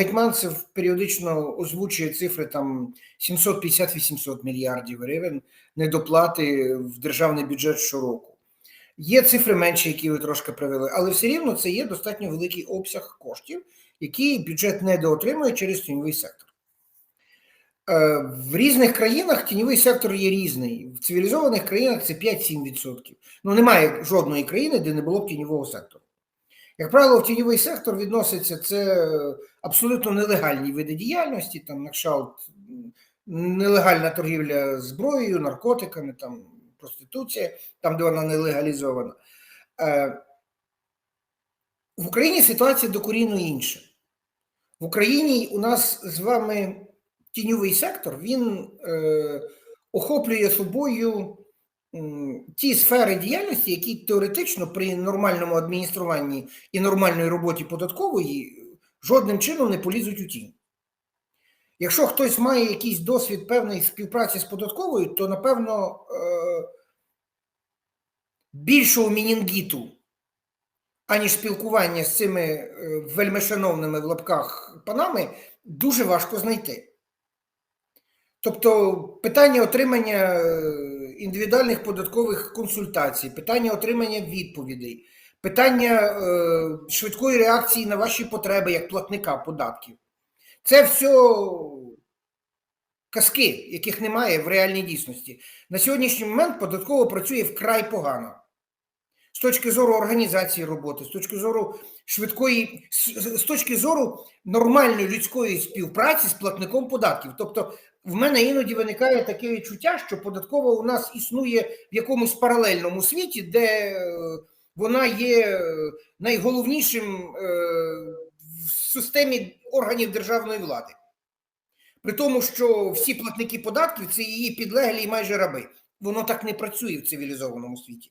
Гетьманцев періодично озвучує цифри там 750-800 мільярдів гривень недоплати в державний бюджет щороку. Є цифри менші, які ви трошки привели, але все рівно це є достатньо великий обсяг коштів, які бюджет недоотримує через тіньовий сектор. Е, В різних країнах тіньовий сектор є різний. В цивілізованих країнах це 5-7%. Ну, немає жодної країни, де не було б тіньового сектору. Як правило, в тіньовий сектор відноситься це абсолютно нелегальні види діяльності, там накшалт, нелегальна торгівля зброєю, наркотиками, там проституція, там, де вона не легалізована. Е, В Україні ситуація докорінно інша. В Україні у нас з вами тіньовий сектор, він е, охоплює собою ті сфери діяльності, які теоретично при нормальному адмініструванні і нормальній роботі податкової жодним чином не полізуть у тінь. Якщо хтось має якийсь досвід певної співпраці з податковою, то напевно е, більшого мінінгіту, аніж спілкування з цими е, вельмишановними в лапках панами, дуже важко знайти. Тобто питання отримання е, індивідуальних податкових консультацій, питання отримання відповідей, питання е, швидкої реакції на ваші потреби як платника податків. Це все казки, яких немає в реальній дійсності. На сьогоднішній момент податково працює вкрай погано. З точки зору організації роботи, з точки зору швидкої, з, точки зору нормальної людської співпраці з платником податків. Тобто, в мене іноді виникає таке відчуття, що податкова у нас існує в якомусь паралельному світі, де е, вона є е, найголовнішим е, в системі органів державної влади. При тому, що всі платники податків це її підлеглі і майже раби. Воно так не працює в цивілізованому світі.